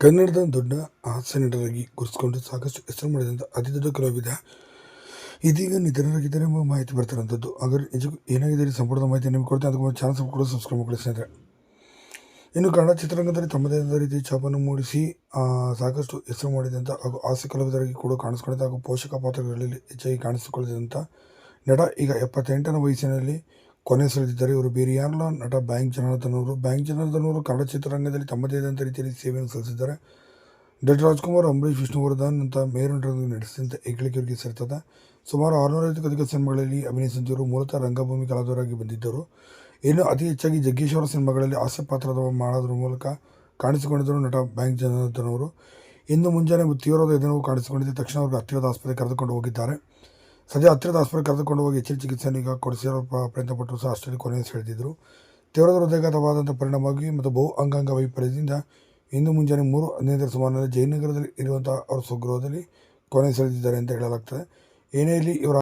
ಕನ್ನಡದ ದೊಡ್ಡ ಹಾಸ್ಯ ನಟರಾಗಿ ಗುರುಸ್ಕೊಂಡು ಸಾಕಷ್ಟು ಹೆಸರು ಮಾಡಿದಂಥ ಅತಿ ದೊಡ್ಡ ಕಲಾವಿದ ಇದೀಗ ನಿಧನರಾಗಿದ್ದಾರೆ ಎಂಬ ಮಾಹಿತಿ ಬರ್ತಿರೋಂಥದ್ದು ಹಾಗಾದ್ರೆ ನಿಜಕ್ಕೂ ಏನಾಗಿದೆ ಸಂಪೂರ್ಣ ಮಾಹಿತಿ ನಿಮಗೆ ಕೊಡ್ತೀನಿ. ಅದಕ್ಕೆ ಚಾನಲ್ ಕೂಡ ಸಬ್ಸ್ಕ್ರೈಬ್ ಮಾಡಿ ಸ್ನೇಹಿತರೆ. ಇನ್ನು ಕನ್ನಡ ಚಿತ್ರರಂಗದಲ್ಲಿ ತಮ್ಮದೇ ಆದ ರೀತಿ ಛಾಪನ್ನು ಮೂಡಿಸಿ ಸಾಕಷ್ಟು ಹೆಸರು ಮಾಡಿದಂಥ ಹಾಗೂ ಹಾಸ್ಯ ಕಲಾವಿದರಾಗಿ ಕೂಡ ಕಾಣಿಸ್ಕೊಂಡಿದ್ದ ಹಾಗೂ ಪೋಷಕ ಪಾತ್ರಗಳಲ್ಲಿ ಹೆಚ್ಚಾಗಿ ಕಾಣಿಸಿಕೊಳ್ಳಿದಂಥ ನಡ ಈಗ ಎಪ್ಪತ್ತೆಂಟನೇ ವಯಸ್ಸಿನಲ್ಲಿ ಕೊನೆ ಸೆಳೆದಿದ್ದಾರೆ ಇವರು ಬೇರೆ ಯಾರಲ್ಲ ನಟ ಬ್ಯಾಂಕ್ ಜನಾರ್ದನವರು. ಬ್ಯಾಂಕ್ ಜನಾರ್ದನವರು ಕನ್ನಡ ಚಿತ್ರರಂಗದಲ್ಲಿ ತಮ್ಮದೇ ಆದಂಥ ರೀತಿಯಲ್ಲಿ ಸೇವೆಯನ್ನು ಸಲ್ಲಿಸಿದ್ದಾರೆ. ಡಟ್ ರಾಜ್ಕುಮಾರ್, ಅಂಬರೀಷ್, ವಿಷ್ಣುವರ್ಧನ್ ಅಂತ ಮೇರುನಟರನ್ನು ನಡೆಸಿದಂಥ ಏಕಳಿಕೆಯವರಿಗೆ ಸೇರ್ತದೆ. ಸುಮಾರು ಆರುನೂರೈವತ್ತಕ್ಕೂ ಅಧಿಕ ಸಿನಿಮಾಗಳಲ್ಲಿ ಅಭಿನಯಿಸಿದ್ದರು ಮೂಲತಃ ರಂಗಭೂಮಿ ಕಲಾವಿದರಾಗಿ ಬಂದಿದ್ದರು. ಇನ್ನು ಅತಿ ಹೆಚ್ಚಾಗಿ ಜಗ್ಗೇಶ್ ಅವರ ಸಿನಿಮಾಗಳಲ್ಲಿ ಹಾಸ್ಯ ಪಾತ್ರದ ಮಾಡೋದ್ರ ಮೂಲಕ ಕಾಣಿಸಿಕೊಂಡಿದ್ದರು ನಟ ಬ್ಯಾಂಕ್ ಜನಾರ್ದನವರು. ಇಂದು ಮುಂಜಾನೆ ತೀವ್ರವಾದ ಎದೆನೋವು ಕಾಣಿಸಿಕೊಂಡಿದ್ದ ತಕ್ಷಣ ಅವರು ಹತ್ತಿರದ ಆಸ್ಪತ್ರೆ ಕರೆದುಕೊಂಡು ಹೋಗಿದ್ದಾರೆ. ಸದ್ಯ ಹತ್ತಿರದ ಆಸ್ಪತ್ರೆಗೆ ಕರೆದುಕೊಂಡು ಹೋಗಿ ಹೆಚ್ಚಿನ ಚಿಕಿತ್ಸೆ ಈಗ ಕೊಡಿಸಿರೋ ಪ್ರಯತ್ನಪಟ್ಟರು ಪ್ರಯತ್ನ ಪಟ್ಟರು ಸಹ ಅಷ್ಟರಲ್ಲಿ ಕೊನೆಯ ಸೆಳೆದಿದ್ದರು ತೀವ್ರದ ಹೃದಯಘಾತವಾದಂಥ ಪರಿಣಾಮವಾಗಿ ಮತ್ತು ಬಹು ಅಂಗಾಂಗ ವೈಫಲ್ಯದಿಂದ ಇಂದು ಮುಂಜಾನೆ ಮೂರು ಹದಿನೈದರ ಸುಮಾರಿನಲ್ಲಿ ಜಯನಗರದಲ್ಲಿ ಇರುವಂಥ ಅವರ ಸ್ವಗೃಹದಲ್ಲಿ ಕೊನೆ ಸೆಳೆದಿದ್ದಾರೆ ಅಂತ ಹೇಳಲಾಗ್ತದೆ. ಏನೇ ಇರಲಿ ಇವರ